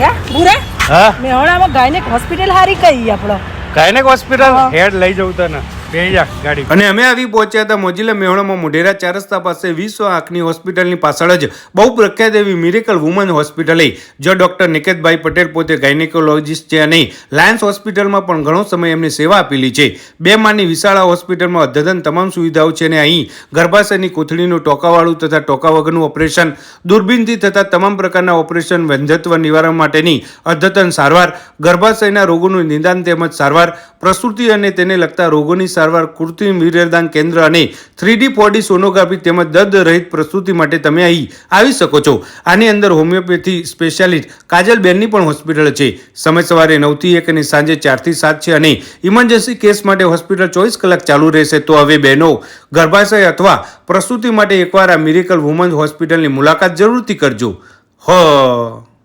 હે બુરા? હા. મેહોણામાં gynaec hospital હારી કઈ આપણો? Gynaec hospital? હેડ લઈ જવું તને. અને અમે આવી પહોંચ્યા હતા મોજીલા મેહોણામાં મોઢેરા ચાર રસ્તા પાસે વિશ્વ આંખની હોસ્પિટલની પાછળ જ બહુ પ્રખ્યાત એવી મિરેકલ વુમન હોસ્પિટલ જો ડોક્ટર નિકેતભાઈ પટેલ પોતે ગાયનેકોલોજીસ્ટ છે અને લાયન્સ હોસ્પિટલમાં પણ ઘણો સમય એમની સેવા આપેલી છે. બે માની વિશાળા હોસ્પિટલમાં અદ્યતન તમામ સુવિધાઓ છે અને અહીં ગર્ભાશયની કોથળીનું ટોકાવાળું તથા ટોકા વગરનું ઓપરેશન, દૂરબીનથી થતા તમામ પ્રકારના ઓપરેશન વંધત્વ નિવારણ માટેની અદ્યતન સારવાર, ગર્ભાશયના રોગોનું નિદાન તેમજ સારવાર, પ્રસૂતિ અને તેને લગતા રોગોની સારવાર કૃત્રિમ વીર્યદાન કેન્દ્ર અને થ્રીડી પોડી સોનોગ્રાફી તેમજ દર્દ રહિત પ્રસૂતિ માટે તમે અહીં આવી શકો છો. આની અંદર હોમિયોપેથી સ્પેશિયાલિસ્ટ કાજલબેનની પણ હોસ્પિટલ છે. સમય સવારે નવથી એક અને સાંજે ચારથી સાત છે અને ઇમરજન્સી કેસ માટે હોસ્પિટલ ચોવીસ કલાક ચાલુ રહેશે. તો હવે બહેનો, ગર્ભાશય અથવા પ્રસૂતિ માટે એકવાર આ મિરેકલ વુમન હોસ્પિટલની મુલાકાત જરૂરથી કરજો. હ.